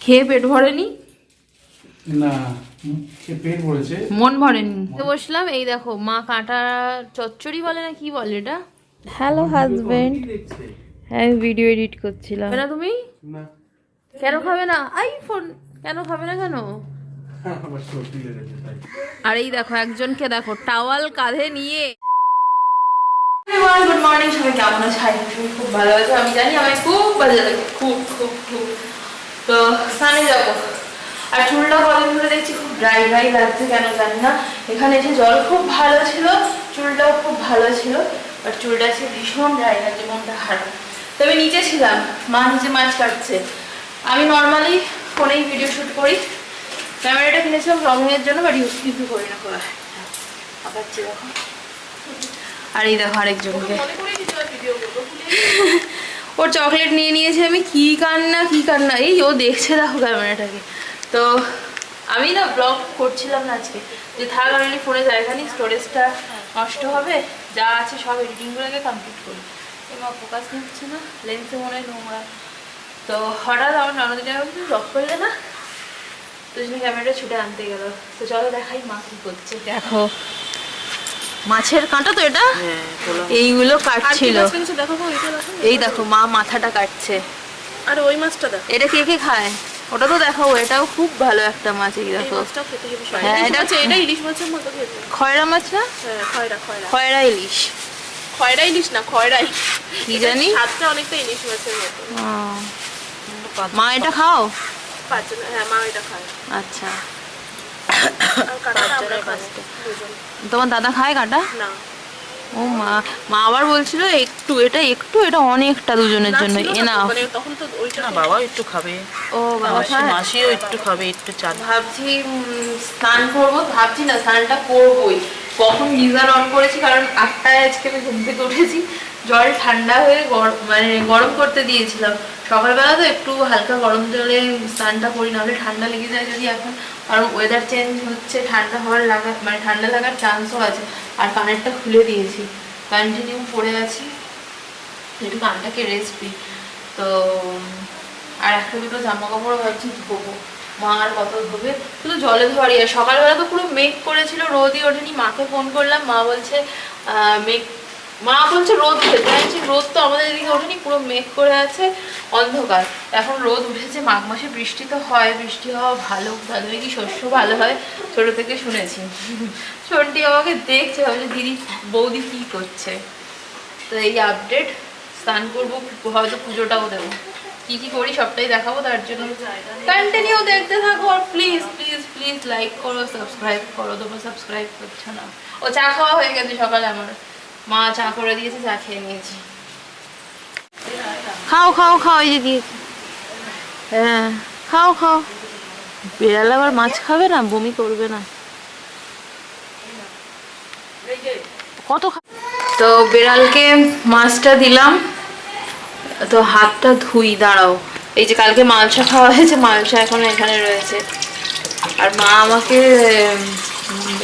খেয়ে পেট ভরেনি? না পেট ভরেছে। মন ভরেনি। তো বসলাম এই দেখো মা কাঁটা চচ্চড়ি বলে না কি বলে এটা? হ্যালো হাজবেন্ড হ্যাঁ ভিডিও এডিট করছিলাম। না তুমি? না। কেন খাবে না? আইফোন কেন খাবে না কেন? আর এই দেখো একজনকে দেখো টাওয়াল কাঁধে নিয়ে। গুড মর্নিং সবাই কেমন আছে? খুব ভালো আছো। আমি জানি খুব ভালো লাগে খুব খুব খুব। তো স্নানে যাব। আর চুলটা কদিন ধরে দেখছি খুব ড্রাই ড্রাই লাগছে কেন জানি না। এখানে এসে জল খুব ভালো ছিল চুলটাও খুব ভালো ছিল আর চুলটা আছে ভীষণ ড্রাই লাগছে মনটা খারাপ তো আমি নিচে ছিলাম মা নিচে মাছ কাটছে। আমি নর্মালি ফোনেই ভিডিও শ্যুট করি। ক্যামেরাটা কিনেছিলাম ব্লগিংয়ের জন্য বাট ইউজ কিন্তু করি না করা দেখো। আর এই দেখো আরেকজনকে। ওর চকলেট নিয়ে নিয়েছে, আমি কি কান্না কি কান্না, এই ও দেখছে দেখো ক্যামেরাটাকে। তো আমি না ব্লগ করছিলাম না আজকে। যে থাক, আমি ফোনে জায়গা নিই স্টোরেজটা নষ্ট হবে, যা আছে সব এডিটিংগুলোকে কমপ্লিট করি। এবার ফোকাস নিচ্ছে না লেন্সে মনে হয় নোংরা। তো হঠাৎ আমার ননদিনে ব্লগ করলে না? তো জন্য ক্যামেরাটা ছুটে আনতে গেল। তো চলো দেখাই মা কি করছে। দেখো মাছের কাঁটা তো এটা? এইগুলো কাটছিল। দেখো দেখো। এই দেখো মা মাথাটা কাটছে। আর ওই মাছটা দেখো। এটা কে কে খায়? ওটা তো দেখাবো এটাও খুব ভালো একটা মাছ এই দেখো। হ্যাঁ, এটা- মাছ, এটা ইলিশ মাছের মতো খেতে। খয়রা মাছ না? হ্যাঁ খয়রা খয়রা। খয়রা ইলিশ। খয়রা ইলিশ না খয়রাই কি জানি? স্বাদটা অনেকটা ইলিশ মাছের মতো। মা এটা খাও? হ্যাঁ মা এটা খায়। আচ্ছা আর কাটাটা আমরা পাঁচজনের খাই পাঁচটা। দুজন তোমার দাদা খায় কাটা? না ও মা মা আবার বলছিল একটু এটা একটু এটা অনেকটা দুজনের জন্য এনা তখন তো ওইটা না বাবা একটু খাবে। ও বাবা খায়? মাসিও একটু খাবে একটু চাল। ভাবছি স্নান করব ভাবছি না স্নানটা করবই। কখন গিজার অন করেছি কারণ আটটায় আজকে আমি ঘুম থেকে উঠেছি। জল ঠান্ডা হয়ে গরম মানে গরম করতে দিয়েছিলাম। সকালবেলা তো একটু হালকা গরম জলে স্নানটা করি নাহলে ঠান্ডা লেগে যায় যদি এখন। কারণ ওয়েদার চেঞ্জ হচ্ছে, ঠান্ডা হওয়ার লাগা মানে ঠান্ডা লাগার চান্সও আছে। আর কানেরটা খুলে দিয়েছি। কন্টিনিউ পড়ে আছি। একটু কানটাকে রেস্ট দিই। তো, আর একটা দুটো জামা কাপড় ভাবছি ধোবো। মা আর কত ধোবে? শুধু জলে ধোয়ারই। আর সকালবেলা তো পুরো মেঘ করেছিল, রোদই ওঠেনি। মাকে ফোন করলাম। মা বলছে মেঘ মা বলছে, রোদ উঠেছে। আমি রোদ তো আমাদের এদিকে ওঠেনি, পুরো মেঘ করে আছে, অন্ধকার। এখন রোদ উঠেছে, মাঘ মাসে বৃষ্টি তো হয়, বৃষ্টি হওয়া ভালো ভালো কি শস্য ভালো হয়, ছোট থেকে শুনেছি। ছোটটি আমাকে দেখছে, ভাবছে, দিদি, বৌদি কি করছে? তো এই আপডেট স্নান করব, হয়তো পুজোটাও দেবো। কি কি করি সবটাই দেখাবো, তার জন্য কন্টিনিউ দেখতে থাকো, আর প্লিজ প্লিজ প্লিজ লাইক করো সাবস্ক্রাইব করো, তোমরা সাবস্ক্রাইব করছ না। ও চা খাওয়া হয়ে গেছে সকালে আমার। মা চা করে দিয়েছে চা খেয়ে নিয়েছি। খাও খাও খাও এই যে দিয়েছি হ্যাঁ খাও খাও। বিড়াল আবার মাছ খাবে না বমি করবে না। কত তো বিড়ালকে মাছটা দিলাম। তো হাতটা ধুই দাঁড়াও। এই যে কালকে মালসা খাওয়া হয়েছে মালসা এখন এখানে রয়েছে। আর মা আমাকে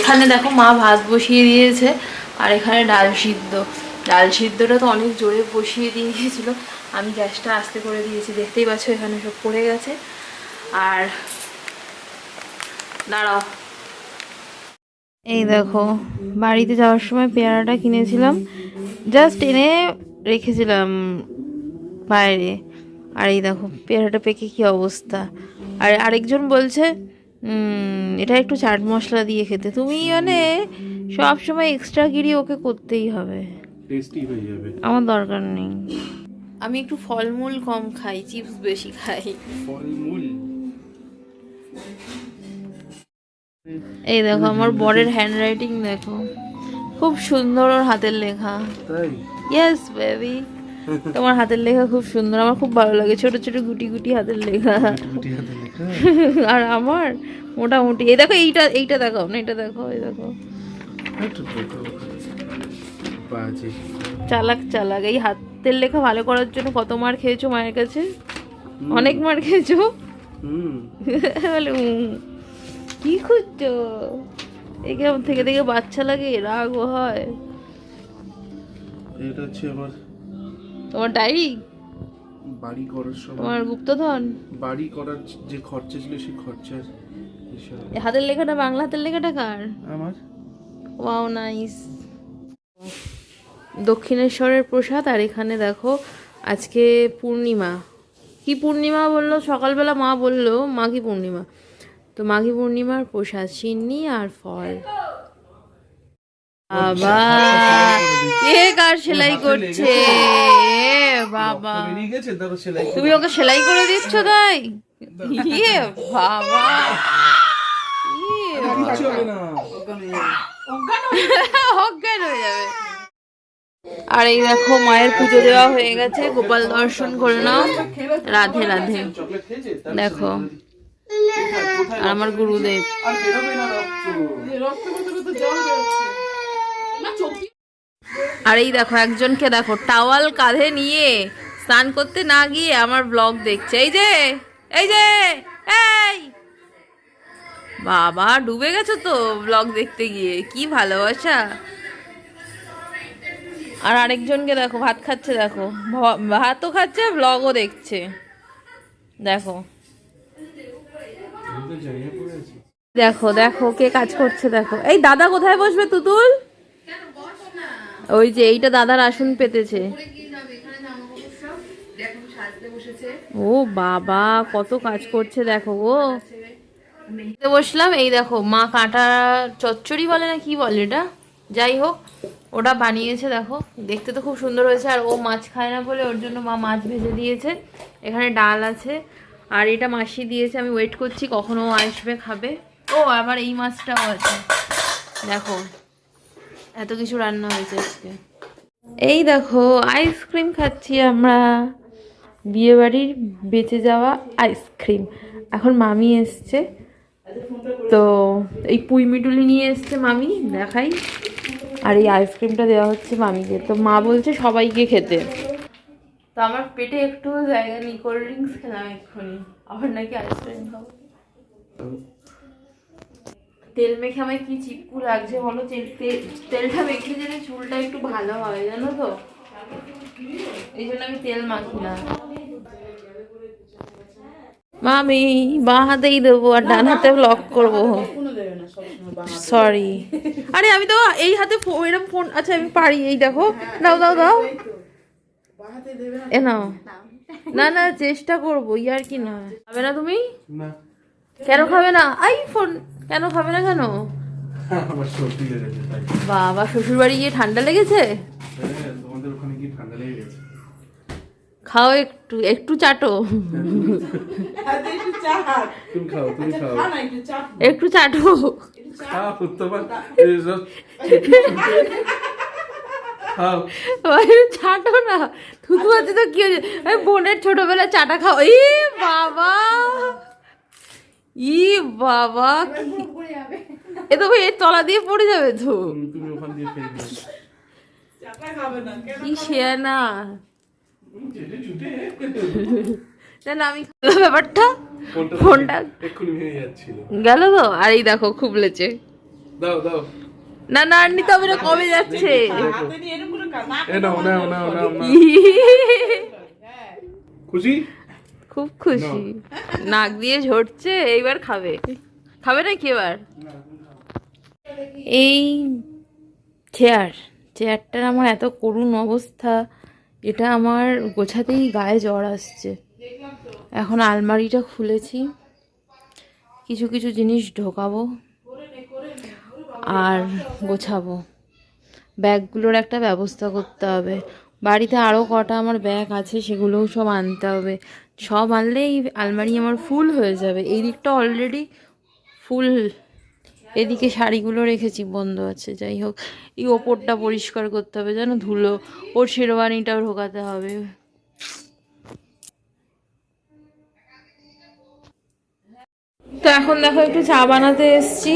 এখানে দেখো মা ভাত বসিয়ে দিয়েছে। আর এখানে ডাল সিদ্ধ। ডাল সিদ্ধটা তো অনেক জোরে বসিয়ে দিয়ে গিয়েছিল। আমি গ্যাসটা আস্তে করে দিয়েছি। দেখতেই পাচ্ছ এখানে সব পড়ে গেছে। আর দাঁড়াও। এই দেখো, বাড়িতে যাওয়ার সময় পেয়ারাটা কিনেছিলাম। জাস্ট এনে রেখেছিলাম বাইরে। আর এই দেখো, পেয়ারাটা পেকে কি অবস্থা। আর আরেকজন বলছে এটা একটু চাট মশলা দিয়ে খেতে। তুমি মানে সব সময় এক্সট্রা গিরি ওকে করতেই হবে। টেস্টি হয়ে যাবে। আমার দরকার নেই। আমি একটু ফলমূল কম খাই চিপস বেশি খাই। ফলমূল? এই দেখো আমার বরের হ্যান্ডরাইটিং দেখো। খুব সুন্দর ওর হাতের লেখা। তাই? ইয়েস বেবি তোমার হাতের লেখা খুব সুন্দর আমার খুব ভালো লাগে। ছোট ছোট গুটি গুটি হাতের লেখা। গুটি হাতে লেখা? আর আমার মোটামুটি এই দেখো এইটা এইটা দেখো না এটা দেখো এই দেখো। চালাক চালাক। এই হাতের লেখা ভালো করার জন্য কত মার খেয়েছো মায়ের কাছে? অনেক মার খেয়েছো? বলে কি খুঁজছো? কেমন থেকে থেকে বাচ্চা লাগে রাগও হয়। এটা হচ্ছে আমার তোমার ডায়েরি? বাড়ি করার সময়। তোমার গুপ্তধন? বাড়ি করার যে খরচা ছিল সেই খরচার হাতের লেখাটা বাংলা হাতের লেখাটা কার? আমার? ওয়াও নাইস দক্ষিণেশ্বরের প্রসাদ আর এখানে দেখো আজকে পূর্ণিমা। কি পূর্ণিমা বলল? সকালবেলা মা বলল মাঘী পূর্ণিমা? তো মাঘী পূর্ণিমার প্রসাদ? চিনি আর ফল। বাবা কে কার সেলাই করছে? বাবা। তুমি ওকে সেলাই করে দিচ্ছ তাই? ইয়ে বাবা। ইয়ে অজ্ঞান হয়ে যাবে। আর এই দেখো মায়ের পুজো দেওয়া হয়ে গেছে। গোপাল দর্শন করে নাও। রাধে রাধে। দেখো। আর আমার গুরুদেব। আর এই দেখো একজনকে দেখো টাওয়াল কাঁধে নিয়ে স্নান করতে না গিয়ে আমার ব্লগ দেখছে। এই যে এই যে এই! বাবা, ডুবে গেছো তো ব্লগ দেখতে গিয়ে? কি ভালোবাসা। আর আরেকজনকে দেখো, ভাত খাচ্ছে দেখো। ভাতও খাচ্ছে ব্লগও দেখছে। দেখো। দেখো দেখো কে কাজ করছে, দেখো। এই দাদা কোথায় বসবে, তুতুল? ওই যে, এইটা দাদার আসন পেতেছে। ও বাবা, কত কাজ করছে, দেখো গো। মেহেতে বসলাম, এই দেখো, মা কাঁটা চচ্চড়ি বলে না কি বলে এটা? যাই হোক, ওটা বানিয়েছে, দেখো, দেখতে তো খুব সুন্দর হয়েছে, আর ও মাছ খায় না বলে ওর জন্য মা মাছ ভেজে দিয়েছে। এখানে ডাল আছে, আর এটা মাসি দিয়েছে, আমি ওয়েট করছি কখন আসবে, খাবে। ও, আবার এই মাছটাও আছে। দেখো, এত কিছু রান্না হয়েছে আজকে। এই দেখো আইসক্রিম খাচ্ছি আমরা। বিয়েবাড়ির বেঁচে যাওয়া আইসক্রিম এখন মামি এসছে। তো এই পুঁই মিটুলি নিয়ে এসছে মামি, দেখাই। আর এই আইসক্রিমটা দেওয়া হচ্ছে মামিকে। তো মা বলছে সবাইকে খেতে। তো আমার পেটে একটু জায়গা নেই, কোল্ড ড্রিঙ্কস খেলাম এক্ষুনি। আবার নাকি আইসক্রিম খাব। তেল মেখে আমায় কি চিপকু লাগছে বলো? তেল- তেল- তেলটা মেখে দিলে চুলটা একটু ভালো হয়, জানো তো? এই জন্য আমি তেল মাখি না। মামি বাঁ হাতেই দেবো আর ডান হাতে লক করব। সরি আরে আমি তো এই হাতে এরম ফোন আচ্ছা আমি পারি এই দেখো। দাও দাও দাও। এ নাও। না না চেষ্টা করব ইয়ার কি না। খাবে না তুমি? কেন খাবে না? আই ফোন কেন খাবে না কেন? বাবা শ্বশুর বাড়ি গিয়ে ঠান্ডা লেগেছে? হ্যাঁ, তোমাদের ওখানে কি ঠান্ডা লেগে গেছে খাও একটু একটু চাটো। তুমি খাও তুমি খাও। একটু চাটো। খাও। তোমার চাটো না। থুতু আছে তো কি হয়েছে? বোনের ছোটবেলা চাটা খাও। ই বাবা। ই বাবা কি- এ তো ভাই এর তলা দিয়ে পড়ে যাবে তো। কি শেয়ার না। না না আমি ব্যাপারটা? ফোনটা ফোনটা- এক্ষুনি ভেঙে যাচ্ছিল। গেল তো আর এই দেখো খুবলেছে দাও দাও। না না আর নিতে হবে না কমে যাচ্ছে। নাও খুশি? খুব খুশি। নাক দিয়ে ঝরছে এইবার খাবে। খাবে নাকি এবার? এই চেয়ার চেয়ারটার আমার এত করুণ অবস্থা। এটা আমার গোছাতেই গায়ে জ্বর আসছে। এখন আলমারিটা খুলেছি। কিছু কিছু জিনিস ঢোকাবো আর গোছাবো। ব্যাগগুলোর একটা ব্যবস্থা করতে হবে। বাড়িতে আরও কটা আমার ব্যাগ আছে, সেগুলোও সব আনতে হবে। সব আনলে এই আলমারি আমার ফুল হয়ে যাবে। এই দিকটা অলরেডি ফুল এদিকে শাড়িগুলো রেখেছি, বন্ধ আছে, যাই হোক। এই ওপরটা পরিষ্কার করতে হবে, জানো, ধুলো। ওর শেরওয়ানিটাও ঢোকাতে হবে। তো এখন দেখো, একটু চা বানাতে এসছি।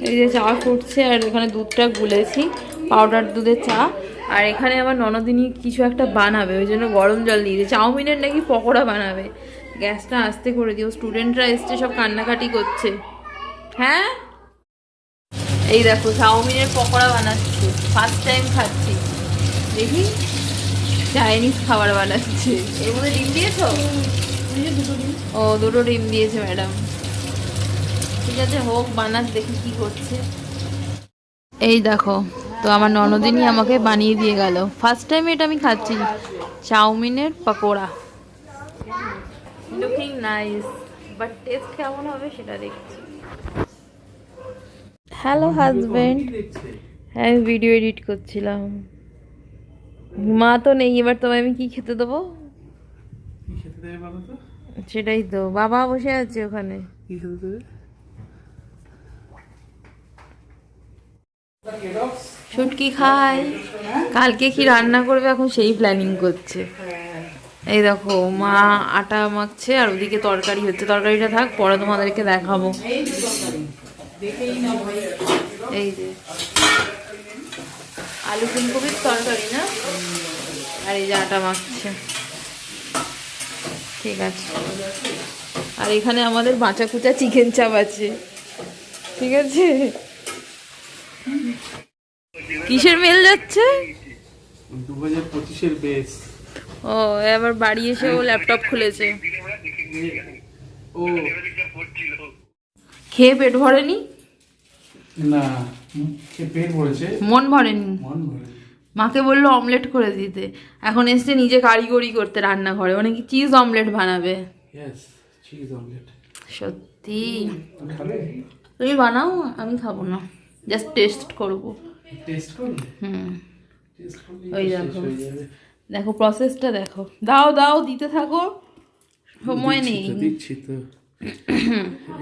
এই যে চা ফুটছে, আর এখানে দুধটা গুলেছি, পাউডার দুধের চা। আর এখানে আমার ননদিনী কিছু একটা বানাবে, ওই জন্য গরম জল দিয়েছে। চাউমিনের নাকি পকোড়া বানাবে। গ্যাসটা আস্তে করে দিও, স্টুডেন্টরা এসছে, সব কান্নাকাটি করছে। হ্যাঁ? এই দেখো, চাউমিনের পকোড়া বানাচ্ছি। ফার্স্ট টাইম খাচ্ছি। দেখি চাইনিজ খাবার বানাচ্ছে। এর মধ্যে ডিম দিয়েছ? ও, দুটো ডিম দিয়েছে ম্যাডাম। ঠিক আছে, হোক, বানাক, দেখি কি করছে এই দেখো, তো আমার ননদিনই আমাকে বানিয়ে দিয়ে গেল। ফার্স্ট টাইম এটা আমি খাচ্ছি, চাউমিনের pakora. Looking nice but taste কেমন হবে সেটা দেখছি। হ্যালো হাজবেন্ড হ্যাঁ আমি ভিডিও এডিট করছিলাম। মা তো নেই এবার তোমায় আমি কি খেতে দেবো? সেটাই তো বাবা বসে আছে ওখানে। শুটকি খাই কালকে কি রান্না করবে এখন সেই প্ল্যানিং করছে। এই দেখো মা আটা মাখছে আর ওদিকে তরকারি হচ্ছে। তরকারিটা থাক পরে তোমাদেরকে দেখাবো। এই যে। আলু ফুলকপির তরকারি না? আর এই যে আটা মাখছে। ঠিক আছে। আর এখানে আমাদের বাঁচা কুচা চিকেন চাপ আছে। ঠিক আছে? কিসের মেল যাচ্ছে? দু হাজার পঁচিশের বেস ও এবার বাড়ি এসে ও ল্যাপটপ খুলেছে। ও খেয়ে পেট ভরেনি? না পেট ভরেছে। মন ভরেনি? মন ভরে মাকে বলল অমলেট করে দিতে। এখন এসছে নিজে কারিগরি করতে রান্নাঘরে। মানে কি চিজ অমলেট বানাবে। সত্যি? তুমি বানাও আমি খাব না। জাস্ট টেস্ট করব। টেস্ট করবে? হুম। ওই দেখো। দেখো প্রসেসটা দেখো। দাও দাও দিতে থাকো। সময় নেই। দিচ্ছি তো।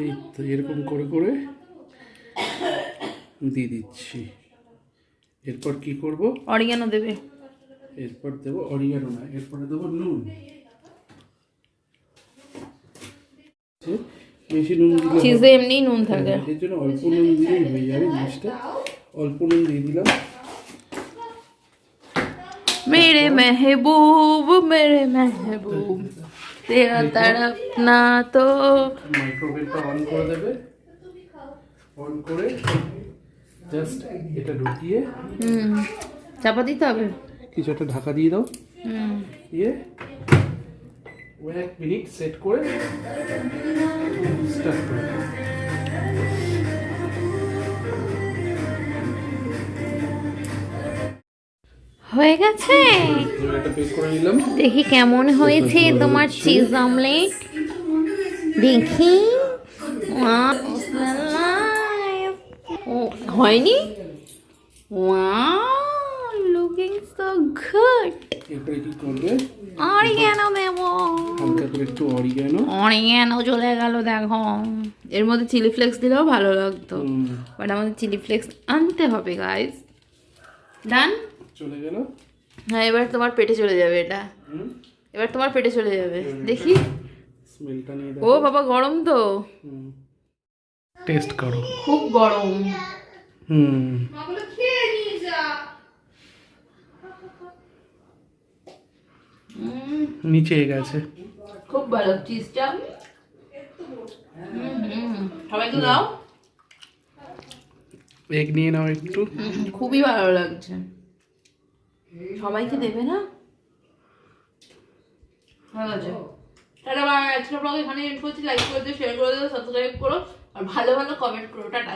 এই তো এরকম করে করে দিয়ে দিচ্ছি। এরপর কি করব? অরিগানো দেবে। এরপর দেবো অরিগানো না এরপরে দেবো নুন। বেশি নুন নুন থাকে। হ্যাঁ, জন্য অল্প নুন হয়ে যাবে জিনিসটা। অল্প নুন দিয়ে দিলাম। মেরে মেহবুব মেরে মেহবুব। তেরা তারা না তো। মাইক্রোওয়েভটা অন করে দেবে। অন করে জাস্ট এটা ঢুকিয়ে হুম চাপা দিতে হবে? কিছু একটা ঢাকা দিয়ে দাও। হুম। দিয়ে এক মিনিট সেট করে স্টার্ট করে হয়ে গেছে দেখি কেমন হয়েছে তোমার চিজ অমলেট দেখি। হয়নি? লুকিং সো গুড দেবো চলে গেল দেখো। এর মধ্যে চিলি ফ্লেক্স দিলেও ভালো লাগতো। বাট আমাদের চিলি ফ্লেক্স আনতে হবে গাইস ডান চলে গেল। হ্যাঁ এবার তোমার পেটে চলে যাবে এটা। এবার তোমার পেটে চলে যাবে। দেখি। স্মেলটা নিয়ে ও বাবা গরম তো। টেস্ট করো। খুব গরম। হুম। নিচে গেছে। খুব ভালো চিজটা সবাইকে দাও। এগ নিয়ে নাও একটু। খুবই ভালো লাগছে। সবাইকে দেবে না? ভালো আছে টাটা আজকের ব্লগ এখানে এন্ড করছি। লাইক করে দিও শেয়ার করে দিও সাবস্ক্রাইব করো আর ভালো ভালো কমেন্ট করো। টাটা।